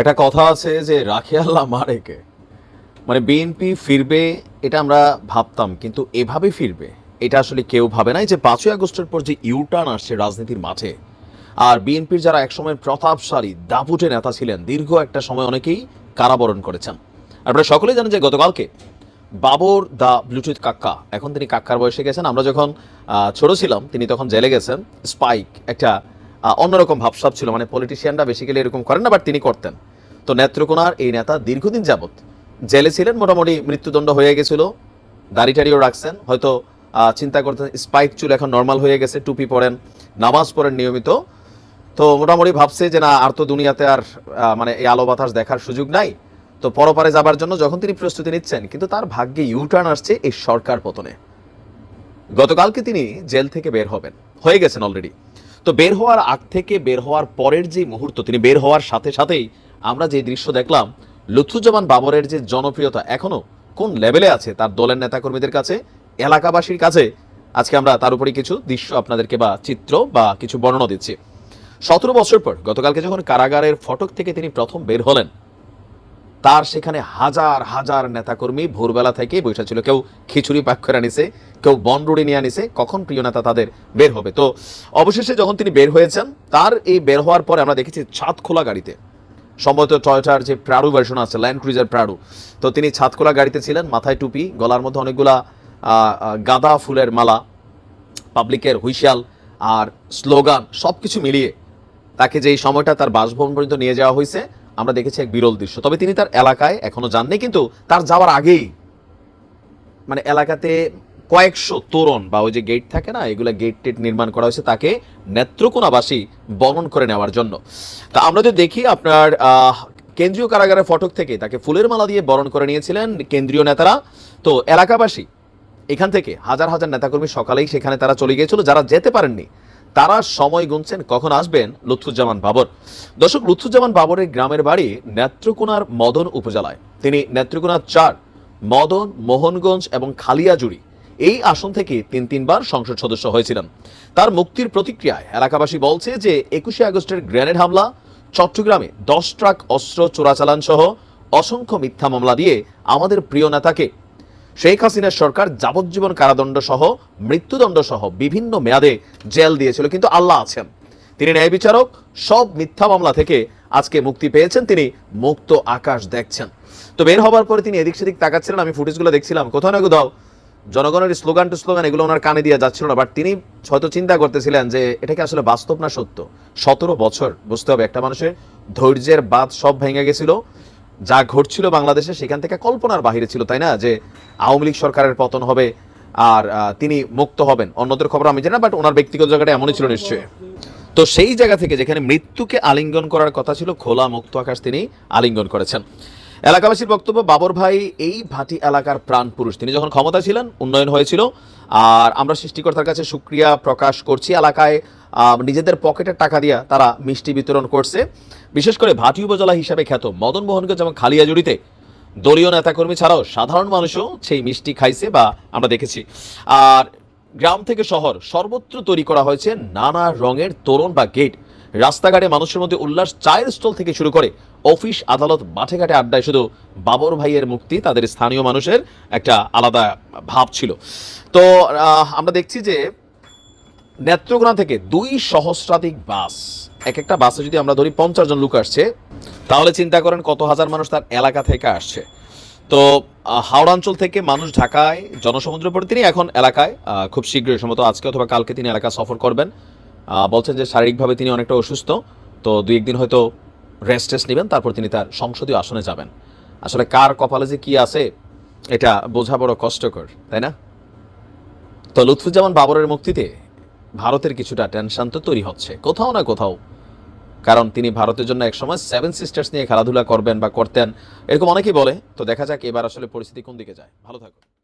একটা কথা আছে যে, রাখে আল্লাহ মারেকে মানে বিএনপি ফিরবে, এটা আমরা ভাবতাম, কিন্তু এভাবে ফিরবে, এটা আসলে কেউ ভাবে নাই যে, পাঁচই আগস্টের পর যে ইউটার্ন আসছে রাজনীতির মাঠে, আর বিএনপির যারা একসময় প্রতাপশালী, দাপুটে নেতা ছিলেন, দীর্ঘ একটা সময় অনেকেই কারাবরণ করেছেন। আপনারা সকলেই জানেন যে, গতকালকে বাবর দা ব্লুটুথ কাক্কা, এখন তিনি কাক্কার বয়সে গেছেন, আমরা যখন ছোট ছিলাম, তিনি তখন জেলে গেছেন, স্পাইক, একটা অন্যরকম ভাবসাব ছিল। মানে পলিটিশিয়ানরা বেসিক্যালি এরকম করেন না বাট তিনি করতেন। তো নেত্রকোনার এই নেতা দীর্ঘদিন যাবত জেলে ছিলেন, মোটামুটি মৃত্যুদণ্ড হয়ে গেছিল। দাড়ি টাড়িও রাখছেন। হয়তো চিন্তা করতেন স্পাইক চুল এখন নর্মাল হয়ে গেছে, টুপি পরেন, নামাজ পড়েন নিয়মিত। তো মোটামুটি ভাবছে যে না, আর তো দুনিয়াতে আর মানে এই আলো বাতাস দেখার সুযোগ নাই। তো পরপারে যাবার জন্য যখন তিনি প্রস্তুতি নিচ্ছেন, কিন্তু তার ভাগ্যে ইউটার্ন আসছে এই সরকার পতনে। গতকালকে তিনি জেল থেকে বের হবেন। হয়ে গেছেন অলরেডি তো বের হওয়ার আগ থেকে বের হওয়ার পরের যে মুহূর্ত, তিনি বের হওয়ার সাথে সাথেই আমরা যে দৃশ্য দেখলাম, লুৎফুজ্জামান বাবরের যে জনপ্রিয়তা এখনও কোন লেভেলে আছে তার দলের নেতাকর্মীদের কাছে, এলাকাবাসীর কাছে, আজকে আমরা তার উপরে কিছু দৃশ্য আপনাদেরকে বা চিত্র বা কিছু বর্ণনা দিচ্ছি। সতেরো বছর পর গতকালকে যখন কারাগারের ফটক থেকে তিনি প্রথম বের হলেন তার সেখানে হাজার হাজার নেতাকর্মী ভোরবেলা থেকে বসে ছিল। কেউ খিচুড়ি পাক করে আনিছে কেউ বনরুড়ি নিয়ে আনিছে। কখন প্রিয় নেতা তাদের বের হবে? তো অবশেষে যখন তিনি বের হয়েছেন, তার এই বের হওয়ার পরে আমরা দেখেছি ছাদ খোলা গাড়িতে। সম্ভবত টয়টার যে প্রাডু ভার্সন আছে ল্যান্ড ক্রুজার প্রাডু। তো তিনি ছাদ খোলা গাড়িতে ছিলেন, মাথায় টুপি, গলার মধ্যে অনেকগুলা গাঁদা ফুলের মালা, পাবলিকের হুইশাল আর স্লোগান সব কিছু মিলিয়ে তাকে যেই সময়টা তার বাসভবন পর্যন্ত নিয়ে যাওয়া হয়েছে আমরা দেখেছি এক বিরল দৃশ্য। তবে তিনি তার এলাকায় এখনও যাননি, কিন্তু তার যাওয়ার আগেই মানে এলাকাতে কয়েকশো তোরণ বা ওই যে গেট থাকে না, এগুলো গেট টেট নির্মাণ করা হয়েছে তাকে নেত্রকোনাবাসী বরণ করে নেওয়ার জন্য। তা আমরা যদি দেখি, আপনার কেন্দ্রীয় কারাগারের ফটক থেকে তাকে ফুলের মালা দিয়ে বরণ করে নিয়েছিলেন কেন্দ্রীয় নেতারা। তো এলাকাবাসী এখান থেকে হাজার হাজার নেতাকর্মী সকালেই সেখানে তারা চলে গিয়েছিল, যারা যেতে পারেননি। তারা সময় গুনছেন কখন আসবেন লুৎফুজ্জামান বাবর। দর্শক, লুৎফুজ্জামান বাবরের গ্রামের বাড়ি নেত্রকোনার মদন উপজেলায়। তিনি নেত্রকোনার চার, মদন, মোহনগঞ্জ এবং খালিয়াজুড়ি। এই আসন থেকে তিন তিনবার সংসদ সদস্য হয়েছিলেন। তার মুক্তির প্রতিক্রিয়ায় এলাকাবাসী বলছে যে, একুশে আগস্টের গ্রেনেড হামলা, চট্টগ্রামে দশ ট্রাক অস্ত্র চোরাচালান সহ অসংখ্য মিথ্যা মামলা দিয়ে আমাদের প্রিয় নেতাকে শেখ হাসিনার সরকার যাবজ্জীবন কারাদণ্ড সহ মৃত্যুদণ্ড সহ বিভিন্ন মেয়াদে জেল দিয়েছিল, কিন্তু আল্লাহ আছেন। তিনি ন্যায় বিচারক, সব মিথ্যা মামলা থেকে আজকে মুক্তি পেয়েছেন, তিনি মুক্ত আকাশ দেখছেন। তো বের হবার পরে তিনি এদিক সেদিক তাকাচ্ছিলেন, আমি ফুটেজগুলো দেখছিলাম। কোথাও না কোথাও জনগণের স্লোগান টু স্লোগান এগুলো ওনার কানে দিয়ে যাচ্ছিল না, বাট তিনি হয়তো চিন্তা করতেছিলেন যে এটা কি আসলে বাস্তব না সত্য? সতেরো বছর, বুঝতে হবে, একটা মানুষের ধৈর্যের বাদ সব ভেঙে গেছিল। যা ঘটছিল বাংলাদেশে সেখান থেকে কল্পনার বাহিরে ছিল, তাই না? যে আওয়ামী লীগ সরকারের পতন হবে আর তিনি মুক্ত হবেন। অন্যদের খবর আমি জানি না বাট ওনার ব্যক্তিগত জায়গাটা এমনই ছিল নিশ্চয়ই। তো সেই জায়গা থেকে যেখানে মৃত্যুকে আলিঙ্গন করার কথা ছিল, খোলা মুক্ত আকাশ তিনি আলিঙ্গন করেছেন। এলাকাবাসীর বক্তব্য, বাবর ভাই, এই ভাটি এলাকার প্রাণ পুরুষ। তিনি যখন ক্ষমতা ছিলেন, উন্নয়ন হয়েছিল, আর আমরা সৃষ্টিকর্তার কাছে সুক্রিয়া প্রকাশ করছি। এলাকায় নিজেদের পকেটের টাকা দিয়া তারা মিষ্টি বিতরণ করছে। বিশেষ করে ভাটি উপজেলা হিসাবে খ্যাত মদন মোহনগঞ্জ এবং খালিয়াজুড়িতে দলীয় নেতাকর্মী ছাড়াও সাধারণ মানুষও সেই মিষ্টি খাইছে বা আমরা দেখেছি। আর গ্রাম থেকে শহর সর্বত্র তৈরি করা হয়েছে নানা রঙের তোরণ বা গেট। রাস্তাঘাটে মানুষের মধ্যে উল্লাস চায়ের স্টল থেকে শুরু করে অফিস, আদালত, মাঠে ঘাটে আড্ডায় শুধু বাবর ভাইয়ের মুক্তি তাদের স্থানীয় মানুষের একটা আলাদা ভাব ছিল। তো আমরা দেখছি যে নেত্রকোনা থেকে দুই সহস্রাধিক বাস। এক একটা বাসে যদি আমরা ধরি পঞ্চাশ জন লোক আসছে তাহলে চিন্তা করেন কত হাজার মানুষ তার এলাকা থেকে আসছে। তো আহ, হাওড়া অঞ্চল থেকে মানুষ ঢাকায় জনসমুদ্র পড়ে তিনি এখন এলাকায় খুব শীঘ্রই সম্ভবত আজকে অথবা কালকে তিনি এলাকা সফর করবেন। বলছেন যে শারীরিকভাবে তিনি অনেকটা অসুস্থ তো দুই একদিন হয়তো রেস্ট টেস্ট নেবেন তারপর তিনি তার সংসদীয় আসনে যাবেন। আসলে কার কপালে যে কি আছে এটা বোঝা বড় কষ্টকর তাই না? তো লুৎফুজ্জামান বাবরের মুক্তিতে ভারতের কিছুটা টেনশন তো তৈরি হচ্ছে, কোথাও না কোথাও। কারণ তিনি ভারতের জন্য একসময় সেভেন সিস্টার্স নিয়ে খেলাধুলা করবেন বা করতেন, এরকম অনেকেই বলে। তো দেখা যাক এবার আসলে পরিস্থিতি কোন দিকে যায়। ভালো থাকুন।